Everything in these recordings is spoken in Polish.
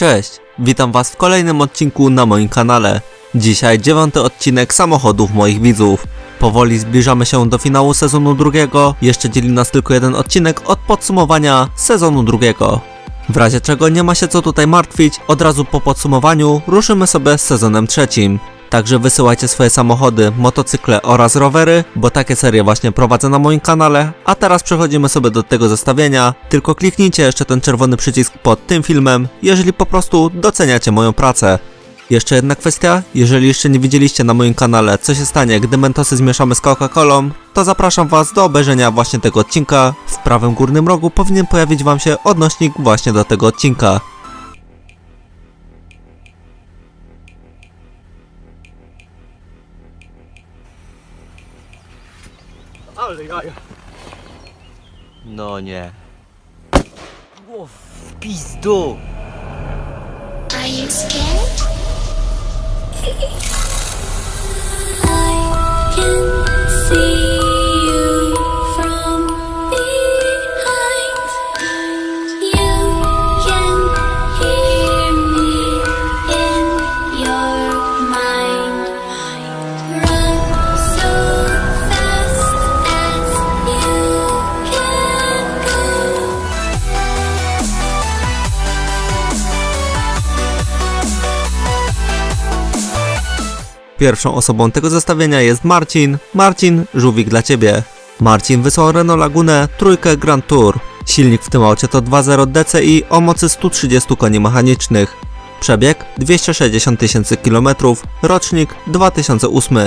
Cześć, witam was w kolejnym odcinku na moim kanale. Dzisiaj dziewiąty odcinek samochodów moich widzów. Powoli zbliżamy się do finału sezonu drugiego, jeszcze dzieli nas tylko jeden odcinek od podsumowania sezonu drugiego. W razie czego nie ma się co tutaj martwić, od razu po podsumowaniu ruszymy sobie z sezonem trzecim. Także wysyłajcie swoje samochody, motocykle oraz rowery, bo takie serie właśnie prowadzę na moim kanale. A teraz przechodzimy sobie do tego zestawienia. Tylko kliknijcie jeszcze ten czerwony przycisk pod tym filmem, jeżeli po prostu doceniacie moją pracę. Jeszcze jedna kwestia, jeżeli jeszcze nie widzieliście na moim kanale co się stanie, gdy mentosy zmieszamy z Coca-Colą, to zapraszam was do obejrzenia właśnie tego odcinka. W prawym górnym rogu powinien pojawić wam się odnośnik właśnie do tego odcinka. Ale jaja. No nie. O, w pizdu. Are you scared? I can see Pierwszą osobą tego zestawienia jest Marcin. Marcin, żółwik dla ciebie. Marcin wysłał Renault Lagunę trójkę Grand Tour. Silnik w tym aucie to 2.0 DCI o mocy 130 koni mechanicznych. Przebieg 260 tysięcy km, rocznik 2008.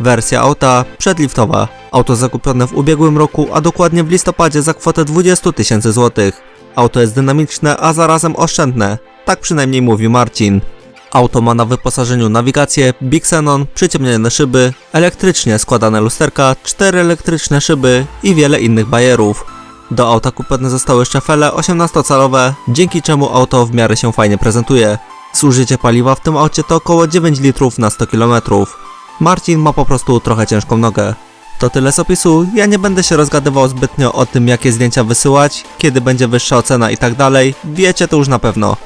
Wersja auta przedliftowa. Auto zakupione w ubiegłym roku, a dokładnie w listopadzie za kwotę 20 tysięcy złotych. Auto jest dynamiczne, a zarazem oszczędne. Tak przynajmniej mówi Marcin. Auto ma na wyposażeniu nawigację, Big Xenon, przyciemnione szyby, elektrycznie składane lusterka, cztery elektryczne szyby i wiele innych bajerów. Do auta kupione zostały jeszcze fele 18-calowe, dzięki czemu auto w miarę się fajnie prezentuje. Zużycie paliwa w tym aucie to około 9 litrów na 100 km. Marcin ma po prostu trochę ciężką nogę. To tyle z opisu, ja nie będę się rozgadywał zbytnio o tym jakie zdjęcia wysyłać, kiedy będzie wyższa ocena i tak dalej, wiecie to już na pewno.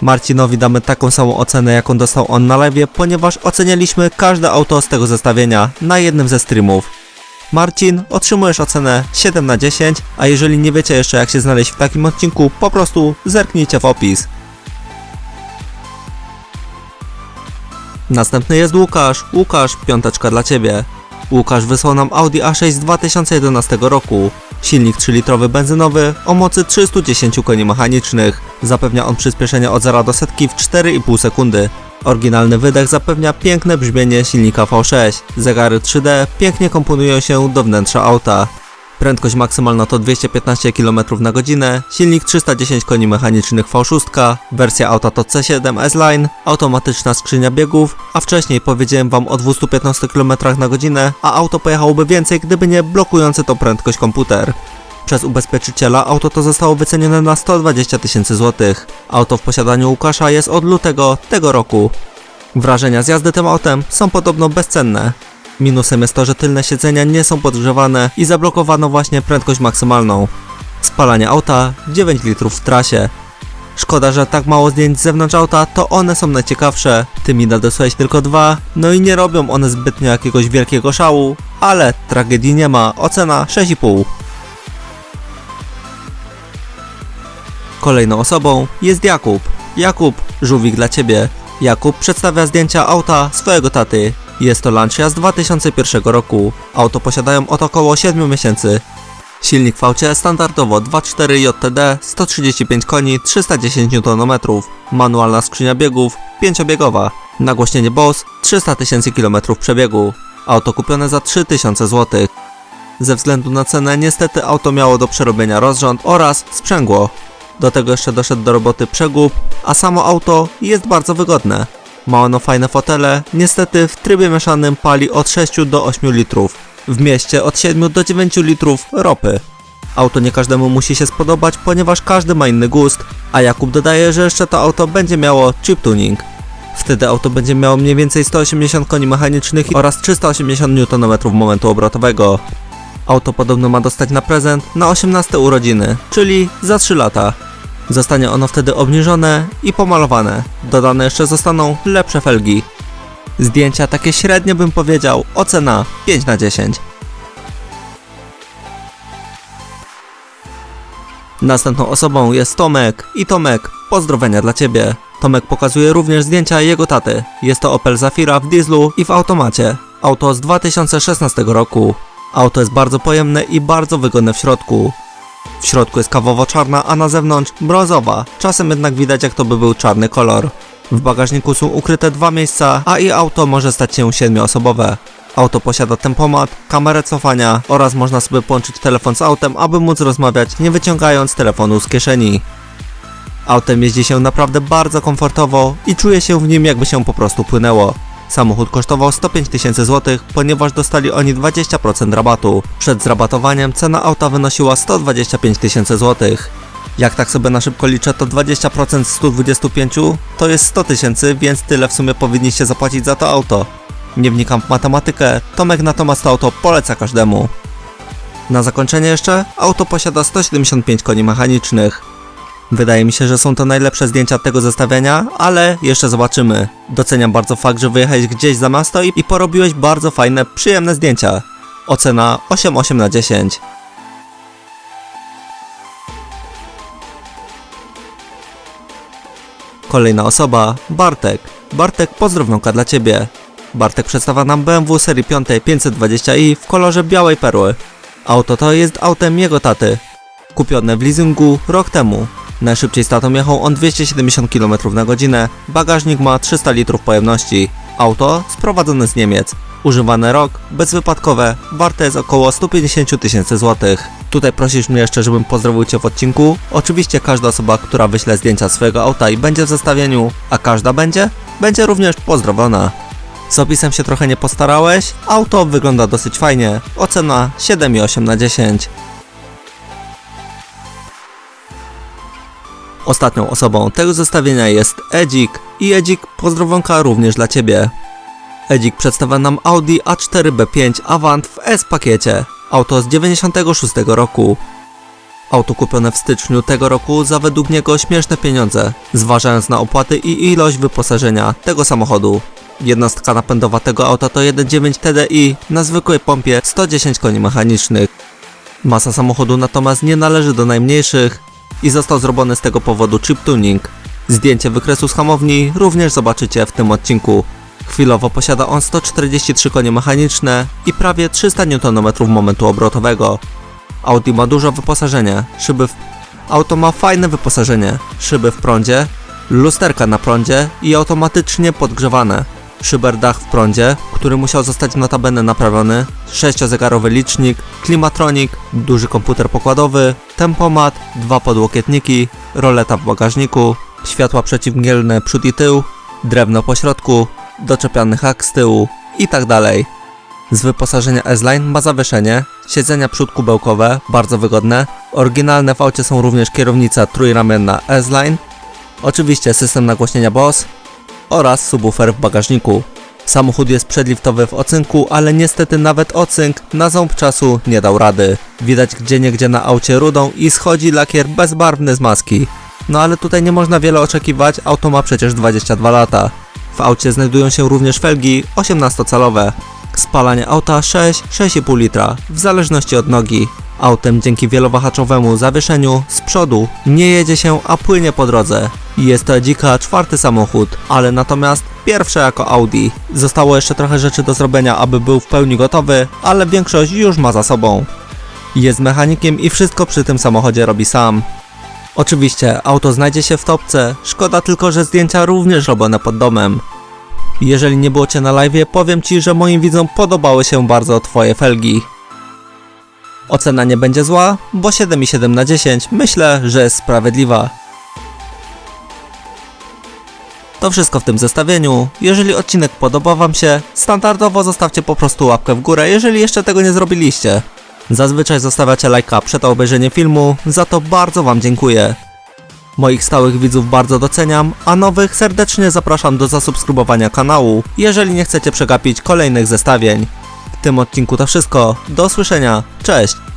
Marcinowi damy taką samą ocenę, jaką dostał on na live, ponieważ ocenialiśmy każde auto z tego zestawienia na jednym ze streamów. Marcin, otrzymujesz ocenę 7 na 10, a jeżeli nie wiecie jeszcze jak się znaleźć w takim odcinku, po prostu zerknijcie w opis. Następny jest Łukasz. Łukasz, piąteczka dla Ciebie. Łukasz wysłał nam Audi A6 z 2011 roku. Silnik 3-litrowy benzynowy o mocy 310 koni mechanicznych. Zapewnia on przyspieszenie od 0 do setki w 4,5 sekundy. Oryginalny wydech zapewnia piękne brzmienie silnika V6. Zegary 3D pięknie komponują się do wnętrza auta. Prędkość maksymalna to 215 km na godzinę, silnik 310 koni mechanicznych V6, wersja auta to C7 S-Line, automatyczna skrzynia biegów, a wcześniej powiedziałem wam o 215 km na godzinę, a auto pojechałoby więcej, gdyby nie blokujący to prędkość komputer. Przez ubezpieczyciela auto to zostało wycenione na 120 tysięcy złotych. Auto w posiadaniu Łukasza jest od lutego tego roku. Wrażenia z jazdy tym autem są podobno bezcenne. Minusem jest to, że tylne siedzenia nie są podgrzewane i zablokowano właśnie prędkość maksymalną. Spalanie auta 9 litrów w trasie. Szkoda, że tak mało zdjęć z zewnątrz auta, to one są najciekawsze. Ty mi nadesłałeś tylko dwa, no i nie robią one zbytnio jakiegoś wielkiego szału, ale tragedii nie ma, ocena 6,5. Kolejną osobą jest Jakub. Jakub, żółwik dla ciebie. Jakub przedstawia zdjęcia auta swojego taty. Jest to Lancia z 2001 roku. Auto posiadają od około 7 miesięcy. Silnik w aucie standardowo 2.4 JTD, 135 koni, 310 Nm. Manualna skrzynia biegów, 5-biegowa. Nagłośnienie Bose, 300 tysięcy km przebiegu. Auto kupione za 3000 zł. Ze względu na cenę niestety auto miało do przerobienia rozrząd oraz sprzęgło. Do tego jeszcze doszedł do roboty przegub, a samo auto jest bardzo wygodne. Ma ono fajne fotele, niestety w trybie mieszanym pali od 6 do 8 litrów. W mieście od 7 do 9 litrów ropy. Auto nie każdemu musi się spodobać, ponieważ każdy ma inny gust, a Jakub dodaje, że jeszcze to auto będzie miało chip tuning. Wtedy auto będzie miało mniej więcej 180 koni mechanicznych oraz 380 Nm momentu obrotowego. Auto podobno ma dostać na prezent na 18 urodziny, czyli za 3 lata. Zostanie ono wtedy obniżone i pomalowane. Dodane jeszcze zostaną lepsze felgi. Zdjęcia takie średnie bym powiedział, ocena 5 na 10. Następną osobą jest Tomek i Tomek, pozdrowienia dla Ciebie. Tomek pokazuje również zdjęcia jego taty. Jest to Opel Zafira w dieslu i w automacie. Auto z 2016 roku. Auto jest bardzo pojemne i bardzo wygodne w środku. W środku jest kawowo-czarna, a na zewnątrz brązowa. Czasem jednak widać jak to by był czarny kolor. W bagażniku są ukryte dwa miejsca, a i auto może stać się siedmioosobowe. Auto posiada tempomat, kamerę cofania oraz można sobie połączyć telefon z autem, aby móc rozmawiać nie wyciągając telefonu z kieszeni. Autem jeździ się naprawdę bardzo komfortowo i czuje się w nim jakby się po prostu płynęło. Samochód kosztował 105 tysięcy złotych, ponieważ dostali oni 20% rabatu. Przed zrabatowaniem cena auta wynosiła 125 tysięcy złotych. Jak tak sobie na szybko liczę, to 20% z 125 to jest 100 tysięcy, więc tyle w sumie powinniście zapłacić za to auto. Nie wnikam w matematykę, Tomek natomiast to auto poleca każdemu. Na zakończenie jeszcze, auto posiada 175 koni mechanicznych. Wydaje mi się, że są to najlepsze zdjęcia tego zestawienia, ale jeszcze zobaczymy. Doceniam bardzo fakt, że wyjechałeś gdzieś za miasto i, i porobiłeś bardzo fajne, przyjemne zdjęcia. Ocena 8,8 na 10. Kolejna osoba, Bartek. Bartek, pozdrowionka dla Ciebie. Bartek przedstawia nam BMW serii 5 520i w kolorze białej perły. Auto to jest autem jego taty. Kupione w leasingu rok temu. Najszybciej z tatą jechał on 270 km na godzinę. Bagażnik ma 300 litrów pojemności. Auto sprowadzone z Niemiec. Używane rok, bezwypadkowe, warte jest około 150 tysięcy złotych. Tutaj prosisz mnie jeszcze, żebym pozdrowił Cię w odcinku. Oczywiście każda osoba, która wyśle zdjęcia swojego auta i będzie w zestawieniu, a każda będzie, będzie również pozdrowiona. Z opisem się trochę nie postarałeś, auto wygląda dosyć fajnie, ocena 7,8 na 10. Ostatnią osobą tego zestawienia jest Edzik i Edzik pozdrowionka również dla Ciebie. Edzik przedstawia nam Audi A4 B5 Avant w S-pakiecie. Auto z 96 roku. Auto kupione w styczniu tego roku za według niego śmieszne pieniądze, zważając na opłaty i ilość wyposażenia tego samochodu. Jednostka napędowa tego auta to 1.9 TDI na zwykłej pompie 110 koni mechanicznych. Masa samochodu natomiast nie należy do najmniejszych i został zrobiony z tego powodu chip tuning. Zdjęcie wykresu z hamowni również zobaczycie w tym odcinku. Chwilowo posiada on 143 konie mechaniczne i prawie 300 Nm momentu obrotowego. Audi ma dużo wyposażenie, szyby w... Auto ma fajne wyposażenie, szyby w prądzie, lusterka na prądzie i automatycznie podgrzewane. Szyberdach w prądzie, który musiał zostać notabene naprawiony, 6-zegarowy licznik, klimatronik, duży komputer pokładowy, tempomat, dwa podłokietniki, roleta w bagażniku, światła przeciwmgielne przód i tył, drewno po środku, doczepiany hak z tyłu i tak. Z wyposażenia S-Line ma zawieszenie, siedzenia przód kubełkowe, bardzo wygodne. Oryginalne w aucie są również kierownica trójramienna S-Line, oczywiście system nagłośnienia Bose oraz subwoofer w bagażniku. Samochód jest przedliftowy w ocynku, ale niestety nawet ocynk na ząb czasu nie dał rady. Widać gdzieniegdzie na aucie rudą i schodzi lakier bezbarwny z maski. No ale tutaj nie można wiele oczekiwać, auto ma przecież 22 lata. W aucie znajdują się również felgi 18-calowe. Spalanie auta 6-6,5 litra, w zależności od nogi. Autem dzięki wielowahaczowemu zawieszeniu z przodu nie jedzie się, a płynie po drodze. Jest to dzika czwarty samochód, ale natomiast pierwszy jako Audi. Zostało jeszcze trochę rzeczy do zrobienia, aby był w pełni gotowy, ale większość już ma za sobą. Jest mechanikiem i wszystko przy tym samochodzie robi sam. Oczywiście, auto znajdzie się w topce, szkoda tylko, że zdjęcia również robione pod domem. Jeżeli nie było Cię na live, powiem Ci, że moim widzom podobały się bardzo Twoje felgi. Ocena nie będzie zła, bo 7,7 na 10 myślę, że jest sprawiedliwa. To wszystko w tym zestawieniu. Jeżeli odcinek podoba Wam się, standardowo zostawcie po prostu łapkę w górę, jeżeli jeszcze tego nie zrobiliście. Zazwyczaj zostawiacie lajka przed obejrzeniem filmu, za to bardzo Wam dziękuję. Moich stałych widzów bardzo doceniam, a nowych serdecznie zapraszam do zasubskrybowania kanału, jeżeli nie chcecie przegapić kolejnych zestawień. W tym odcinku to wszystko, do usłyszenia, cześć!